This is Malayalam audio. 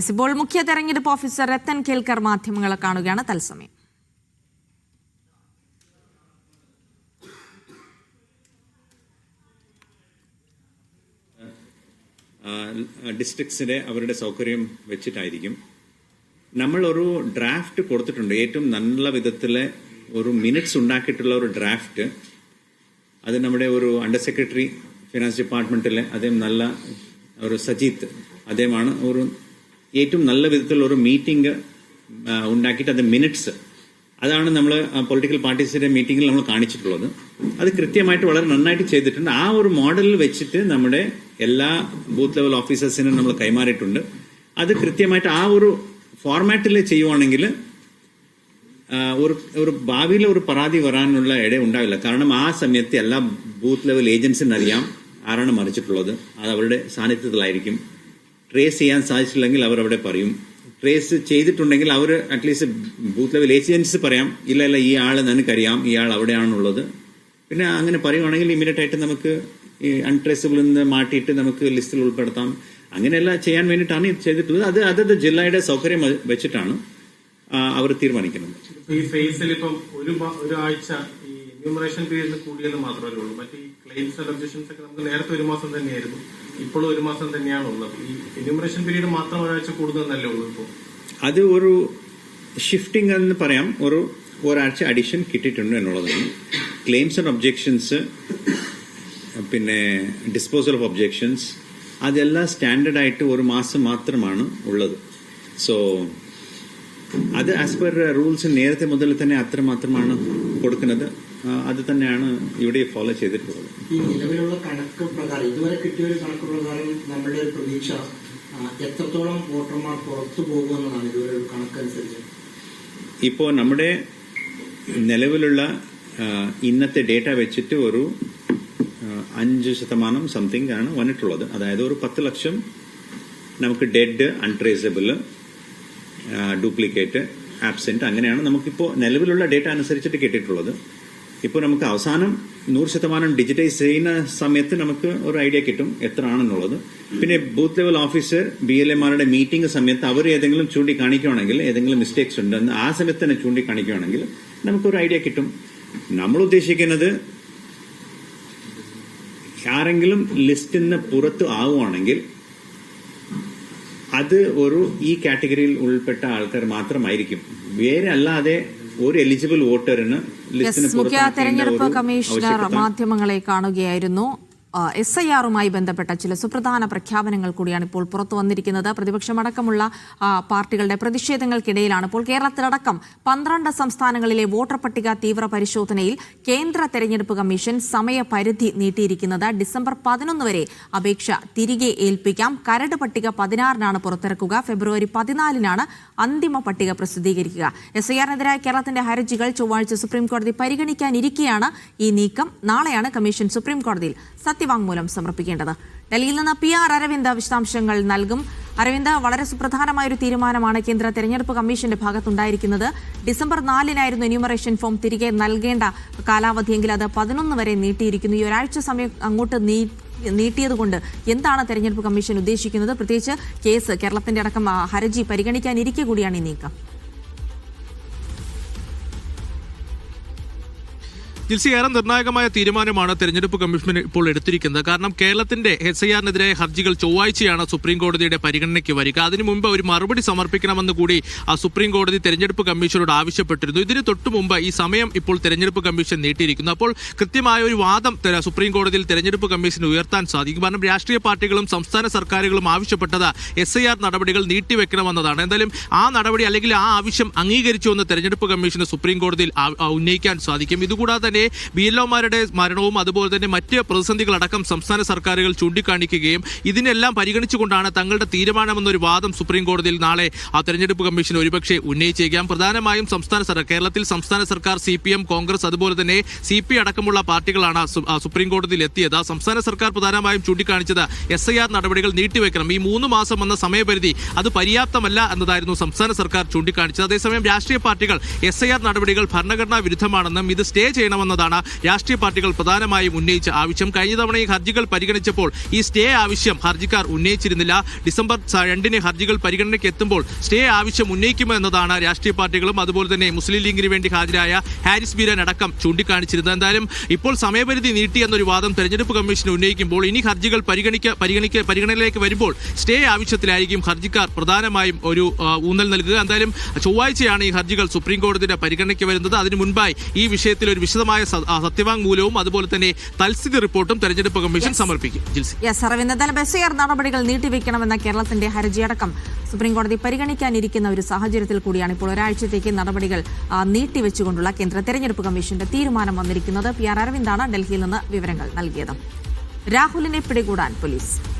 ഇപ്പോൾ മുഖ്യ തെരഞ്ഞെടുപ്പ് ഓഫീസർ രത്തൻ കേൽക്കർ മാധ്യമങ്ങളെ കാണുകയാണ് തത്സമയം. ഡിസ്ട്രിക്ട്സിലെ അവരുടെ സൗകര്യം വെച്ചിട്ടായിരിക്കും. നമ്മൾ ഒരു ഡ്രാഫ്റ്റ് കൊടുത്തിട്ടുണ്ട്. ഏറ്റവും നല്ല വിധത്തിലെ ഒരു മിനിറ്റ്സ് ഉണ്ടാക്കിയിട്ടുള്ള ഒരു ഡ്രാഫ്റ്റ്. അത് നമ്മുടെ ഒരു അണ്ടർ സെക്രട്ടറി ഫിനാൻസ് ഡിപ്പാർട്ട്മെന്റിലെ അദ്ദേഹം നല്ല ഒരു സജീത്ത് അദ്ദേഹമാണ് ഒരു ഏറ്റവും നല്ല വിധത്തിലുള്ള ഒരു മീറ്റിംഗ് ഉണ്ടാക്കിയിട്ട് അത് മിനിറ്റ്സ് അതാണ് നമ്മൾ പൊളിറ്റിക്കൽ പാർട്ടീസിന്റെ മീറ്റിംഗിൽ നമ്മൾ കാണിച്ചിട്ടുള്ളത്. അത് കൃത്യമായിട്ട് വളരെ നന്നായിട്ട് ചെയ്തിട്ടുണ്ട്. ആ ഒരു മോഡലിൽ വെച്ചിട്ട് നമ്മുടെ എല്ലാ ബൂത്ത് ലെവൽ ഓഫീസേഴ്സിനും നമ്മൾ കൈമാറിയിട്ടുണ്ട്. അത് കൃത്യമായിട്ട് ആ ഒരു ഫോർമാറ്റിൽ ചെയ്യുവാണെങ്കിൽ ഒരു ഒരു ഭാവിയിൽ ഒരു പരാതി വരാനുള്ള ഇട ഉണ്ടാവില്ല. കാരണം ആ സമയത്ത് എല്ലാ ബൂത്ത് ലെവൽ ഏജൻസിനറിയാം ആരാണ് മറിച്ചിട്ടുള്ളത്. അത് അവരുടെ സാന്നിധ്യത്തിലായിരിക്കും. ട്രേസ് ചെയ്യാൻ സാധിച്ചില്ലെങ്കിൽ അവർ അവിടെ പറയും. ട്രേസ് ചെയ്തിട്ടുണ്ടെങ്കിൽ അവർ at least booth level agents പറയാം ഇല്ല ഇല്ല ഈ ആൾ നിനക്കറിയാം ആൾ അവിടെയാണുള്ളത്. പിന്നെ അങ്ങനെ പറയുവാണെങ്കിൽ ഇമ്മീഡിയറ്റ് ആയിട്ട് നമുക്ക് ഈ അൺട്രേസബിൾ നിന്ന് മാറ്റിയിട്ട് നമുക്ക് ലിസ്റ്റിൽ ഉൾപ്പെടുത്താം. അങ്ങനെയെല്ലാം ചെയ്യാൻ വേണ്ടിയിട്ടാണ് ഇത് ചെയ്തിട്ടുള്ളത്. അത് അതത് ജില്ലയുടെ സൗകര്യം വെച്ചിട്ടാണ് അവർ തീരുമാനിക്കുന്നത്. ഈ ഫേസിൽ ഇപ്പം ഒരു ഒരാഴ്ച ഈ എന്യൂമറേഷൻ പീരീഡിൽ കൂടിയെന്ന് മാത്രമേ ഉള്ളൂ. മറ്റേ ക്ലെയിംസ് ഒക്കെ നമുക്ക് നേരത്തെ ഒരു മാസം തന്നെയായിരുന്നു. ഇപ്പോഴും ഒരു മാസം തന്നെയാണ് ഉള്ളത്. ഈ എന്യൂമറേഷൻ പീരീഡ് മാത്രം ഒരാഴ്ച കൂടുന്നതല്ലേ ഉള്ളൂ ഇപ്പോൾ അത് ഒരു ഷിഫ്റ്റിംഗ് എന്ന് പറയാം. ഒരു ഒരാഴ്ച അഡീഷൻ കിട്ടിയിട്ടുണ്ട് എന്നുള്ളതാണ് ക്ലെയിംസ് ആൻഡ് ഒബ്ജെക്ഷൻസ് പിന്നെ ഡിസ്പോസൽ ഓഫ് ഒബ്ജെക്ഷൻസ് അതെല്ലാം സ്റ്റാൻഡേർഡ് ആയിട്ട് ഒരു മാസം മാത്രമാണ് ഉള്ളത്. സോ അത് ആസ് പെർ റൂൾസ് നേരത്തെ മുതൽ തന്നെ അത്ര മാത്രമാണ് കൊടുക്കുന്നത്. അത് തന്നെയാണ് ഇവിടെ ഫോളോ ചെയ്തിട്ടുള്ളത്. ഈ നിലവിലുള്ള കണക്ക് പ്രകാരം ഇതുവരെ കിട്ടിയ ഒരു കണക്ക് പ്രകാരം നമ്മളുടെ ഒരു പ്രതീക്ഷ എത്രത്തോളം വോട്ടർമാർ പുറത്തു പോകുമെന്നതാണ് ഇതുവരെ ഒരു കണക്കനുസരിച്ച് ഇപ്പോൾ നമ്മുടെ നിലവിലുള്ള ഇന്നത്തെ ഡേറ്റ വെച്ചിട്ട് ഒരു അഞ്ച് ശതമാനം സംതിങ് ആണ് വന്നിട്ടുള്ളത്. അതായത് ഒരു പത്ത് ലക്ഷം നമുക്ക് ഡെഡ് അൺട്രേസബിൾ ഡ്യൂപ്ലിക്കേറ്റ് ആബ്സെന്റ് അങ്ങനെയാണ് നമുക്കിപ്പോൾ നിലവിലുള്ള ഡേറ്റ അനുസരിച്ചിട്ട് കിട്ടിയിട്ടുള്ളത്. ഇപ്പോൾ നമുക്ക് അവസാനം നൂറ് ശതമാനം ഡിജിറ്റൈസ് ചെയ്യുന്ന സമയത്ത് നമുക്ക് ഒരു ഐഡിയ കിട്ടും എത്ര ആണെന്നുള്ളത് പിന്നെ booth level officer B L എമാരുടെ മീറ്റിംഗ് സമയത്ത് അവർ ഏതെങ്കിലും ചൂണ്ടിക്കാണിക്കുകയാണെങ്കിൽ ഏതെങ്കിലും മിസ്റ്റേക്സ് ഉണ്ടെന്ന് ആ സമയത്ത് തന്നെ ചൂണ്ടിക്കാണിക്കുകയാണെങ്കിൽ നമുക്കൊരു ഐഡിയ കിട്ടും. നമ്മൾ ഉദ്ദേശിക്കുന്നത് ആരെങ്കിലും ലിസ്റ്റിൽ നിന്ന് പുറത്ത് ആവുകയാണെങ്കിൽ അത് ഒരു ഈ കാറ്റഗറിയിൽ ഉൾപ്പെട്ട ആൾക്കാർ മാത്രമായിരിക്കും. വേറെ അല്ലാതെ ഒരു എലിജിബിൾ വോട്ടറിന് മുഖ്യ തെരഞ്ഞെടുപ്പ് കമ്മീഷണർ മാധ്യമങ്ങളെ കാണുകയായിരുന്നു. എസ് ഐ ആറുമായി ബന്ധപ്പെട്ട ചില സുപ്രധാന പ്രഖ്യാപനങ്ങൾ കൂടിയാണ് ഇപ്പോൾ പുറത്തു വന്നിരിക്കുന്നത്. പ്രതിപക്ഷമടക്കമുള്ള പാർട്ടികളുടെ പ്രതിഷേധങ്ങൾക്കിടയിലാണ് ഇപ്പോൾ കേരളത്തിലടക്കം പന്ത്രണ്ട് സംസ്ഥാനങ്ങളിലെ വോട്ടർ പട്ടിക തീവ്ര പരിശോധനയിൽ കേന്ദ്ര തെരഞ്ഞെടുപ്പ് കമ്മീഷൻ സമയപരിധി നീട്ടിയിരിക്കുന്നത്. ഡിസംബർ പതിനൊന്ന് വരെ അപേക്ഷ തിരികെ ഏൽപ്പിക്കാം. കരട് പട്ടിക പതിനാറിനാണ് പുറത്തിറക്കുക. ഫെബ്രുവരി പതിനാലിനാണ് അന്തിമ പട്ടിക പ്രസിദ്ധീകരിക്കുക. എസ് ഐ ആറിനെതിരായ കേരളത്തിന്റെ ഹർജികൾ ചൊവ്വാഴ്ച സുപ്രീംകോടതി പരിഗണിക്കാനിരിക്കെയാണ് ഈ നീക്കം. നാളെയാണ് കമ്മീഷൻ സുപ്രീം കോടതിയിൽ സത്യവാങ്മൂലം സമർപ്പിക്കേണ്ടത്. ഡൽഹിയിൽ നിന്ന് പി ആർ അരവിന്ദ് വിശദാംശങ്ങൾ നൽകും. അരവിന്ദ് വളരെ സുപ്രധാനമായ ഒരു തീരുമാനമാണ് കേന്ദ്ര തെരഞ്ഞെടുപ്പ് കമ്മീഷന്റെ ഭാഗത്തുണ്ടായിരിക്കുന്നത്. ഡിസംബർ നാലിനായിരുന്നു എന്യൂമറേഷൻ ഫോം തിരികെ നൽകേണ്ട കാലാവധിയെങ്കിൽ അത് പതിനൊന്ന് വരെ നീട്ടിയിരിക്കുന്നു. ഈ ഒരാഴ്ച സമയം അങ്ങോട്ട് നീ നീട്ടിയതുകൊണ്ട് എന്താണ് തെരഞ്ഞെടുപ്പ് കമ്മീഷൻ ഉദ്ദേശിക്കുന്നത്? പ്രത്യേകിച്ച് കേസ് കേരളത്തിന്റെ അടക്കം ഹർജി പരിഗണിക്കാനിരിക്കെ കൂടിയാണ് ഈ നീക്കം. ജിൽസി ഏറെ നിർണായകമായ തീരുമാനമാണ് തെരഞ്ഞെടുപ്പ് കമ്മീഷൻ ഇപ്പോൾ എടുത്തിരിക്കുന്നത്. കാരണം കേരളത്തിന്റെ എസ് ഐ ആറിനെതിരായ ഹർജികൾ ചൊവ്വാഴ്ചയാണ് സുപ്രീം കോടതിയുടെ പരിഗണനയ്ക്ക് വരിക. അതിനു മുമ്പ് ഒരു മറുപടി സമർപ്പിക്കണമെന്ന് കൂടി ആ സുപ്രീം കോടതി തെരഞ്ഞെടുപ്പ് കമ്മീഷനോട് ആവശ്യപ്പെട്ടിരുന്നു. ഇതിന് തൊട്ടു മുമ്പ് ഈ സമയം ഇപ്പോൾ തെരഞ്ഞെടുപ്പ് കമ്മീഷൻ നീട്ടിയിരിക്കുന്നു. അപ്പോൾ കൃത്യമായ ഒരു വാദം സുപ്രീം കോടതിയിൽ തെരഞ്ഞെടുപ്പ് കമ്മീഷൻ ഉയർത്താൻ സാധിക്കും. കാരണം രാഷ്ട്രീയ പാർട്ടികളും സംസ്ഥാന സർക്കാരുകളും ആവശ്യപ്പെട്ടത് എസ് ഐ ആർ നടപടികൾ നീട്ടിവെക്കണമെന്നതാണ്. എന്തായാലും ആ നടപടി അല്ലെങ്കിൽ ആ ആവശ്യം അംഗീകരിച്ചു എന്ന് തെരഞ്ഞെടുപ്പ് കമ്മീഷന് സുപ്രീം കോടതിയിൽ ഉന്നയിക്കാൻ സാധിക്കും. ഇതുകൂടാതെ തന്നെ ബി എൽ ഒമാരുടെ മരണവും അതുപോലെ തന്നെ മറ്റ് പ്രതിസന്ധികളടക്കം സംസ്ഥാന സർക്കാരുകൾ ചൂണ്ടിക്കാണിക്കുകയും ഇതിനെല്ലാം പരിഗണിച്ചുകൊണ്ടാണ് തങ്ങളുടെ തീരുമാനമെന്നൊരു വാദം സുപ്രീം കോടതിയിൽ നാളെ ആ തെരഞ്ഞെടുപ്പ് കമ്മീഷൻ ഒരുപക്ഷെ ഉന്നയിച്ചേക്കാം. പ്രധാനമായും സംസ്ഥാന സർക്കാർ കേരളത്തിൽ സംസ്ഥാന സർക്കാർ സി പി എം കോൺഗ്രസ് അതുപോലെ തന്നെ സി പി അടക്കമുള്ള പാർട്ടികളാണ് സുപ്രീം കോടതിയിൽ എത്തിയത് സംസ്ഥാന സർക്കാർ പ്രധാനമായും ചൂണ്ടിക്കാണിച്ചത് എസ് ഐ ആർ നടപടികൾ നീട്ടിവെക്കണം. ഈ മൂന്ന് മാസം എന്ന സമയപരിധി അത് പര്യാപ്തമല്ല എന്നതായിരുന്നു സംസ്ഥാന സർക്കാർ ചൂണ്ടിക്കാണിച്ചത്. അതേസമയം രാഷ്ട്രീയ പാർട്ടികൾ എസ് ഐ ആർ നടപടികൾ ഭരണഘടനാ വിരുദ്ധമാണെന്നും ഇത് സ്റ്റേ ചെയ്യണമെന്നും പരിഗണിക്കണമെന്നതാണ് രാഷ്ട്രീയ പാർട്ടികൾ പ്രധാനമായും ഉന്നയിച്ച ആവശ്യം. കഴിഞ്ഞ തവണ ഈ ഹർജികൾ പരിഗണിച്ചപ്പോൾ ഈ സ്റ്റേ ആവശ്യം ഹർജിക്കാർ ഉന്നയിച്ചിരുന്നില്ല. ഡിസംബർ രണ്ടിന് ഹർജികൾ പരിഗണനയ്ക്ക് എത്തുമ്പോൾ സ്റ്റേ ആവശ്യം ഉന്നയിക്കുമോ എന്നതാണ് രാഷ്ട്രീയ പാർട്ടികളും അതുപോലെ തന്നെ മുസ്ലിം ലീഗിന് വേണ്ടി ഹാജരായ ഹാരിസ് ബീരൻ അടക്കം ചൂണ്ടിക്കാണിച്ചിരുന്നത്. എന്തായാലും ഇപ്പോൾ സമയപരിധി നീട്ടി എന്നൊരു വാദം തെരഞ്ഞെടുപ്പ് കമ്മീഷൻ ഉന്നയിക്കുമ്പോൾ ഇനി ഹർജികൾ പരിഗണിക്ക പരിഗണിക്ക പരിഗണനയിലേക്ക് വരുമ്പോൾ സ്റ്റേ ആവശ്യത്തിലായിരിക്കും ഹർജിക്കാർ പ്രധാനമായും ഒരു ഊന്നൽ നൽകുക. എന്തായാലും ചൊവ്വാഴ്ചയാണ് ഈ ഹർജികൾ സുപ്രീം കോടതിയുടെ പരിഗണനയ്ക്ക് വരുന്നത്. അതിനു മുൻപായി ഈ വിഷയത്തിൽ ഒരു വിശദമായ ആ, സത്യവാങ്മൂലവും അതുപോലെ തന്നെ തൽസ്ഥിതി റിപ്പോർട്ടും തെരഞ്ഞെടുപ്പ് കമ്മീഷൻ സമർപ്പിക്കും. ജിൽസി. യെസ് അരവിന്ദ് എന്തായാലും ബസ് നടപടികൾ നീട്ടിവെക്കണമെന്ന കേരളത്തിന്റെ ഹർജിയടക്കം സുപ്രീംകോടതി പരിഗണിക്കാനിരിക്കുന്ന ഒരു സാഹചര്യത്തിൽ കൂടിയാണ് ഇപ്പോൾ ഒരാഴ്ചത്തേക്ക് നടപടികൾ നീട്ടിവെച്ചുകൊണ്ടുള്ള കേന്ദ്ര തെരഞ്ഞെടുപ്പ് കമ്മീഷന്റെ തീരുമാനം വന്നിരിക്കുന്നത്. പി ആർ അരവിന്ദാണ് ഡൽഹിയിൽ നിന്ന് വിവരങ്ങൾ നൽകിയത്. രാഹുലിനെ പിടികൂടാൻ പോലീസ്.